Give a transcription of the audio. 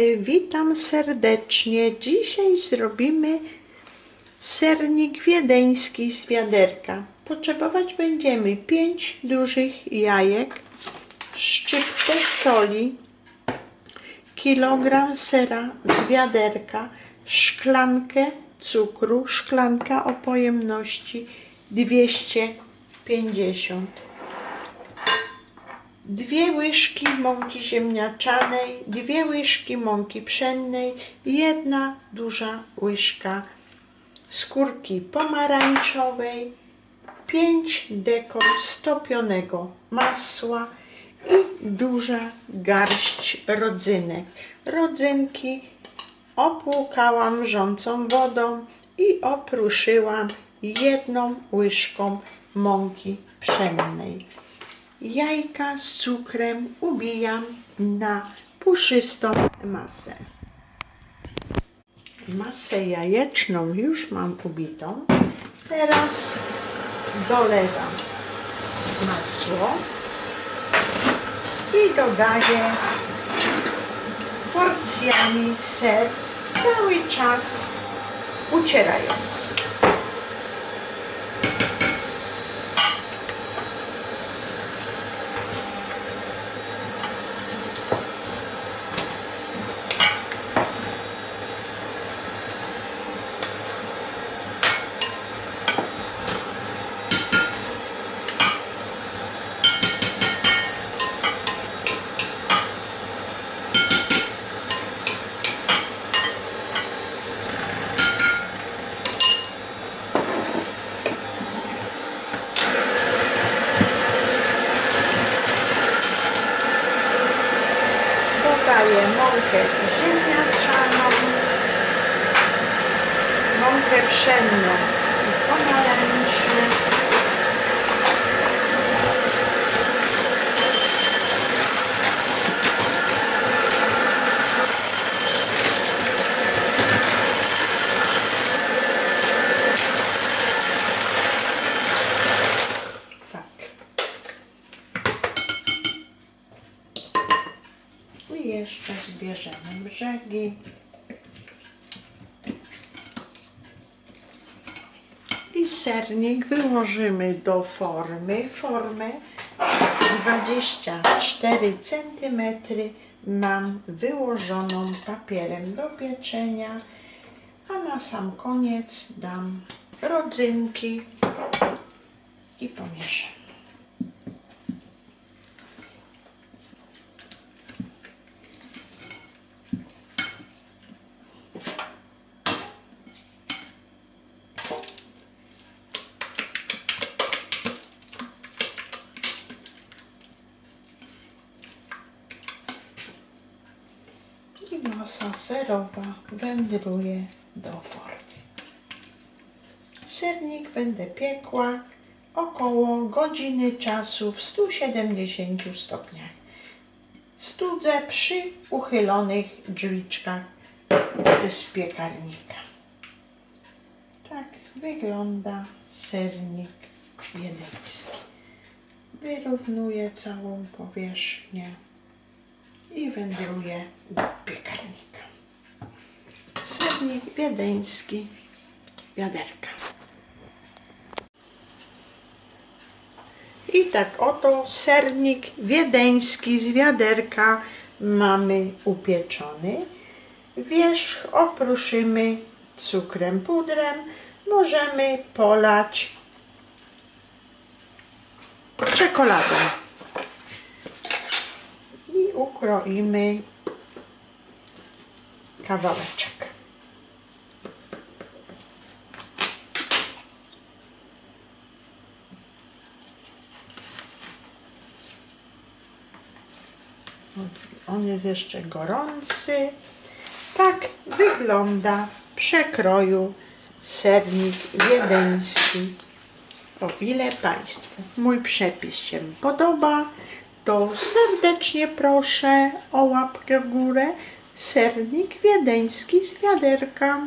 Y, Witam serdecznie. Dzisiaj zrobimy sernik wiedeński z wiaderka. Potrzebować będziemy 5 dużych jajek, szczyptę soli, kilogram sera z wiaderka, szklankę cukru, szklanka o pojemności 250 dwie łyżki mąki ziemniaczanej, dwie łyżki mąki pszennej, jedna duża łyżka skórki pomarańczowej, pięć dekor stopionego masła i duża garść rodzynek. Rodzynki opłukałam wrzącą wodą i opruszyłam jedną łyżką mąki pszennej. Jajka z cukrem ubijam na puszystą masę. Masę jajeczną już mam ubitą. Teraz dolewam masło i dodaję porcjami ser cały czas ucierając. Dodaję mąkę ziemniaczaną, mąkę pszenną i pomarańczne. Tak. I jeszcze zbierzemy brzegi. I sernik wyłożymy do formy. Formę 24 cm mam wyłożoną papierem do pieczenia, a na sam koniec dam rodzynki i pomieszam. Masa serowa wędruje do formy. Sernik będę piekła około godziny czasu w 170 stopniach. Studzę przy uchylonych drzwiczkach z piekarnika. Tak wygląda sernik wiedeński. Wyrównuję całą powierzchnię i wędruje do. Sernik wiedeński z wiaderka. I tak oto sernik wiedeński z wiaderka mamy upieczony. Wierzch opruszymy cukrem pudrem. Możemy polać czekoladą i ukroimy kawałeczek. On jest jeszcze gorący. Tak wygląda w przekroju sernik wiedeński. O ile Państwu mój przepis się podoba, to serdecznie proszę o łapkę w górę. Sernik wiedeński z wiaderka.